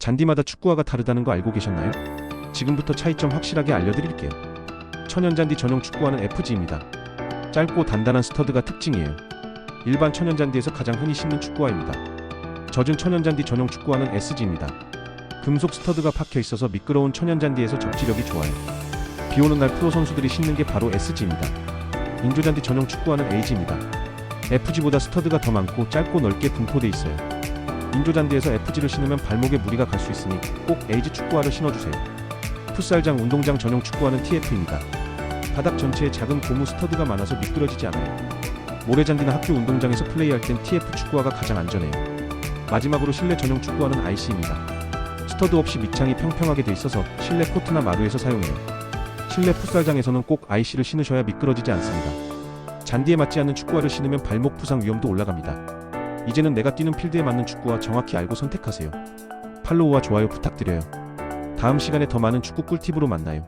잔디마다 축구화가 다르다는 거 알고 계셨나요? 지금부터 차이점 확실하게 알려드릴게요. 천연잔디 전용 축구화는 FG입니다. 짧고 단단한 스터드가 특징이에요. 일반 천연잔디에서 가장 흔히 신는 축구화입니다. 젖은 천연잔디 전용 축구화는 SG입니다. 금속 스터드가 박혀 있어서 미끄러운 천연잔디에서 접지력이 좋아요. 비 오는 날 프로 선수들이 신는 게 바로 SG입니다. 인조잔디 전용 축구화는 AG입니다. FG보다 스터드가 더 많고 짧고 넓게 분포돼 있어요. 인조잔디에서 FG를 신으면 발목에 무리가 갈 수 있으니 꼭 AG 축구화를 신어주세요. 풋살장 운동장 전용 축구화는 TF입니다. 바닥 전체에 작은 고무 스터드가 많아서 미끄러지지 않아요. 모래잔디나 학교 운동장에서 플레이할 땐 TF 축구화가 가장 안전해요. 마지막으로 실내 전용 축구화는 IC입니다. 스터드 없이 밑창이 평평하게 돼 있어서 실내 코트나 마루에서 사용해요. 실내 풋살장에서는 꼭 IC를 신으셔야 미끄러지지 않습니다. 잔디에 맞지 않는 축구화를 신으면 발목 부상 위험도 올라갑니다. 이제는 내가 뛰는 필드에 맞는 축구화 정확히 알고 선택하세요. 팔로우와 좋아요 부탁드려요. 다음 시간에 더 많은 축구 꿀팁으로 만나요.